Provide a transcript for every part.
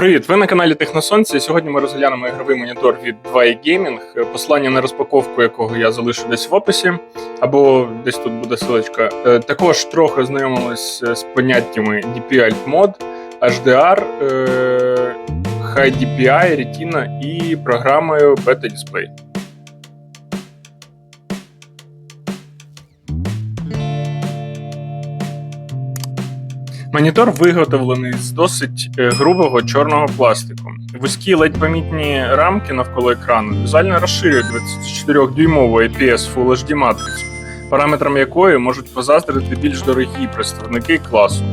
Привіт! Ви на каналі Техносонці. Сьогодні ми розглянемо ігровий монітор від 2 Gaming, посилання на розпаковку якого я залишу десь в описі, або десь тут буде силочка. Е, Також трохи ознайомились з поняттями DPI Mod, HDR, е, High DPI, Retina і програмою Beta Display. Монітор виготовлений з досить е, грубого чорного пластику. Вузькі ледь помітні рамки навколо екрану візуально розширюють 24-дюймову IPS Full HD матрицю, параметрам якої можуть позаздрити більш дорогі представники класу.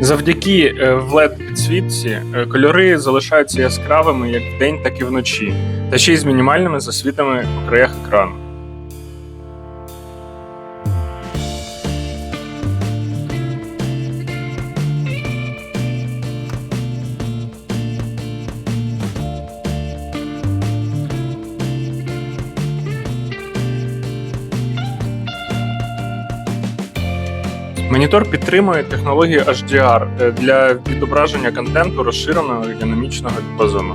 Завдяки е, влед підсвітці е, кольори залишаються яскравими як вдень, так і вночі, та ще й з мінімальними засвітами по краях екрану. Монітор підтримує технологію HDR е, для відображення контенту розширеного динамічного діапазону.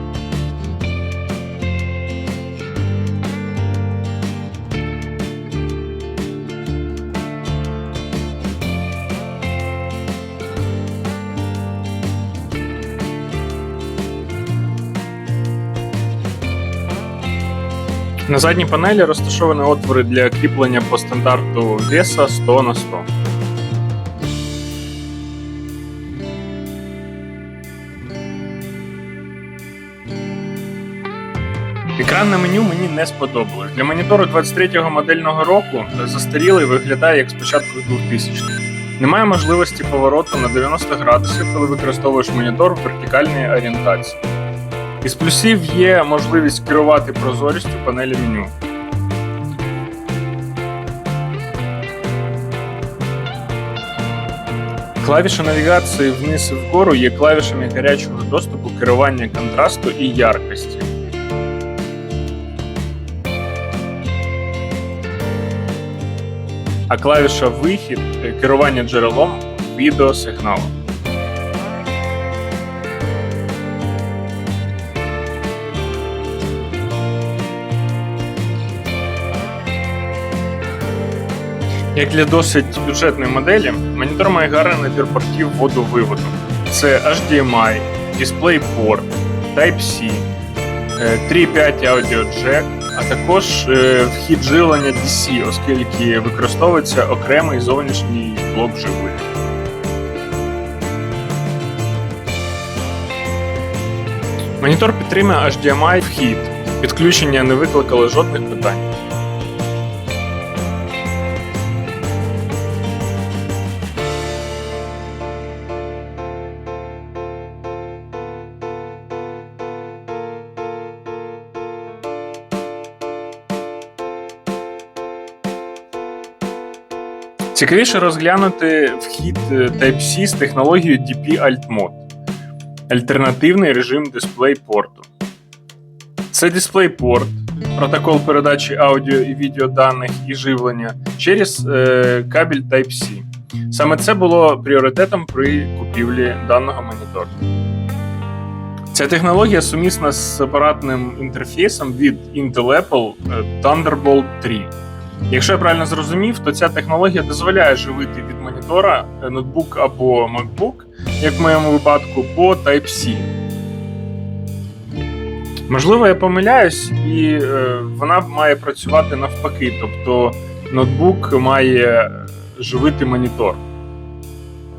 На задній панелі розташовані отвори для кріплення по стандарту VESA 100 на 100. Екранне меню мені не сподобалось. Для монітору 23-го модельного року застарілий виглядає як спочатку 2000-х. Немає можливості повороту на 90 градусів, коли використовуєш монітор в вертикальній орієнтації. Із плюсів є можливість керувати прозорістю панелі меню. Клавіші навігації вниз і вгору є клавішами гарячого доступу керування контрасту і яркості. А клавіша вихід керування джерелом відеосигналу. Як для досить бюджетної моделі, монітор має гарний набір портів вводу-виводу. Це HDMI, DisplayPort, Type-C, 3.5 Audio Jack, а також е, вхід живлення DC, оскільки використовується окремий зовнішній блок живлення. Монітор підтримує HDMI вхід. Підключення не викликало жодних питань. Цікавіше розглянути вхід е, Type-C з технологією DP Alt Mode альтернативний режим дисплей-порту. Це дисплей-порт, протокол передачі аудіо і відеоданих і живлення через е, кабель Type-C. Саме це було пріоритетом при купівлі даного монітору. Ця технологія сумісна з апаратним інтерфейсом від Intel Apple е, Thunderbolt 3. Якщо я правильно зрозумів, то ця технологія дозволяє живити від монітора е, ноутбук або MacBook, як в моєму випадку, по Type-C. Можливо, я помиляюсь, і е, вона має працювати навпаки, тобто ноутбук має живити монітор.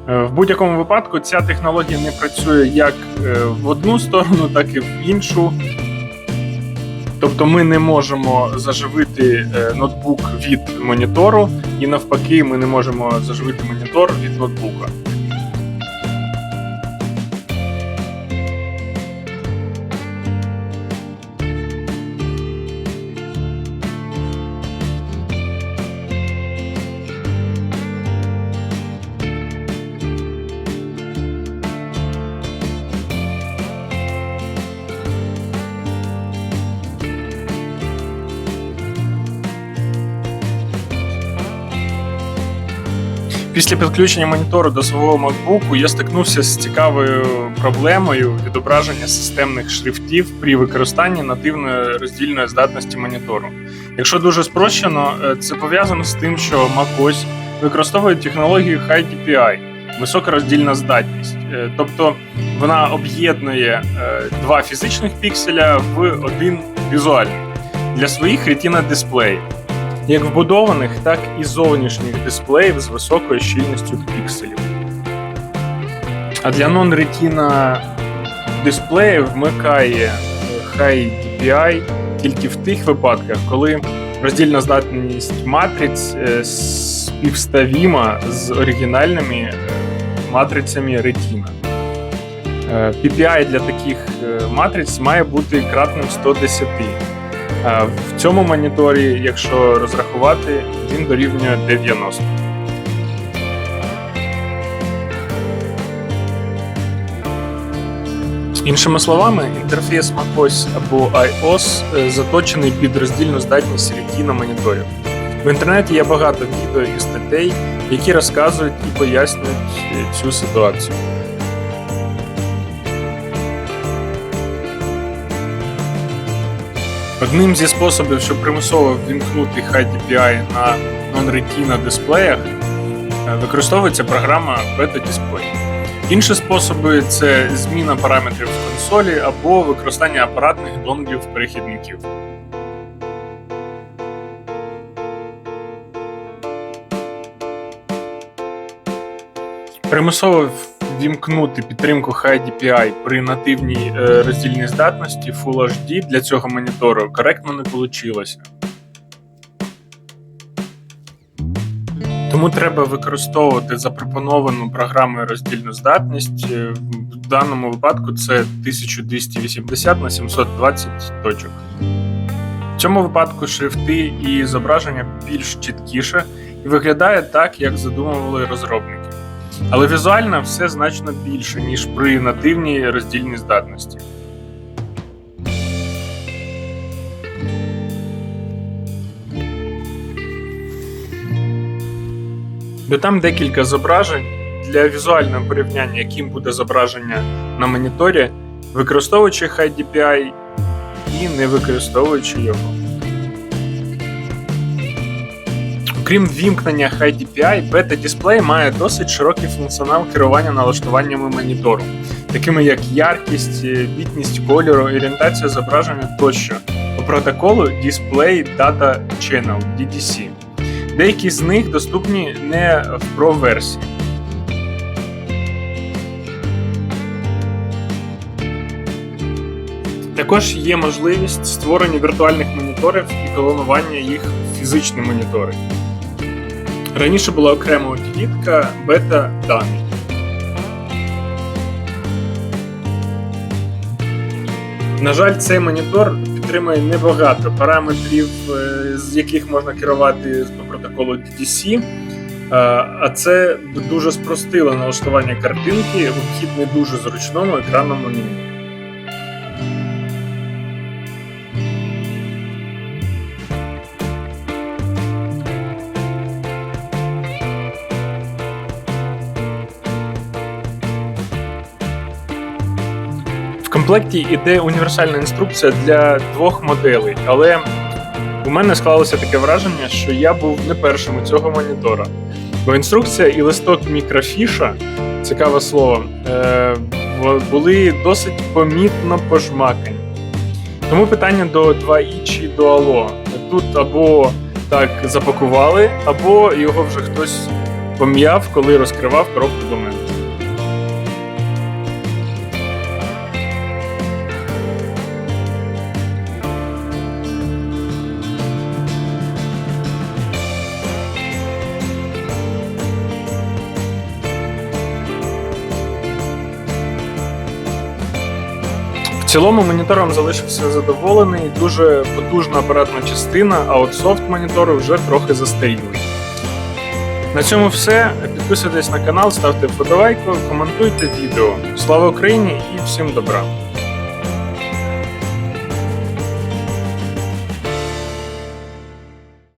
Е, в будь-якому випадку ця технологія не працює як е, в одну сторону, так і в іншу. Тобто ми не можемо заживити е, ноутбук від монітору, і навпаки, ми не можемо заживити монітор від ноутбука. Після підключення монітору до свого MacBook я стикнувся з цікавою проблемою відображення системних шрифтів при використанні нативної роздільної здатності монітору. Якщо дуже спрощено, е, це пов'язано з тим, що macOS використовує технологію High DPI висока роздільна здатність. Е, Тобто вона об'єднує е, два фізичних пікселя в один візуальний для своїх retina дисплеїв як вбудованих, так і зовнішніх дисплеїв з високою щільністю пікселів. А для non-retina дисплеїв вмикає High DPI тільки в тих випадках, коли роздільна здатність матриць е, співставіма з оригінальними е, матрицями Retina. Е, PPI для таких е, матриць має бути кратним 110. А В цьому моніторі, якщо розрахувати, він дорівнює 90. Іншими словами, інтерфейс macOS або iOS е, заточений під роздільну здатність Retina моніторів. В інтернеті є багато відео і статей, які розказують і пояснюють е, цю ситуацію. Одним зі способів, щоб примусово ввімкнути High DPI на non-retina дисплеях, е, використовується програма Beta Display. Інші способи це зміна параметрів в консолі або використання апаратних донглів перехідників. Примусово ввімкнути підтримку High DPI при нативній е, роздільній здатності Full HD для цього монітору коректно не вийшло. Тому треба використовувати запропоновану програмою роздільну здатність. Е, В даному випадку це 1280 на 720 точок. В цьому випадку шрифти і зображення більш чіткіше і виглядає так, як задумували розробники. Але візуально все значно більше, ніж при нативній роздільній здатності. Додам декілька зображень для візуального порівняння, яким буде зображення на моніторі, використовуючи High DPI і не використовуючи його. Окрім ввімкнення High DPI, бета-дисплей має досить широкий функціонал керування налаштуваннями монітору, такими як яркість, е, бітність кольору, орієнтація зображення тощо по протоколу Display Data Channel DDC. Деякі з них доступні не в Pro версії. Також є можливість створення віртуальних моніторів і колонування їх в фізичні монітори. Раніше була окрема утилітка бета дані. На жаль, цей монітор підтримує небагато параметрів, е, з яких можна керувати по протоколу DDC. Е, А це дуже спростило налаштування картинки в обхід не дуже зручному екранному меню. Комплекті йде універсальна інструкція для двох моделей, але у мене склалося таке враження, що я був не першим у цього монітора. Бо інструкція і листок мікрофіша, цікаве слово, е, були досить помітно пожмакані. Тому питання до 2І чи до Алло. Тут або так запакували, або його вже хтось пом'яв, коли розкривав коробку до мене. Цілому монітором залишився задоволений, дуже потужна апаратна частина, а от софт монітору вже трохи застаріли. На цьому все. Підписуйтесь на канал, ставте вподобайку, коментуйте відео. Слава Україні і всім добра!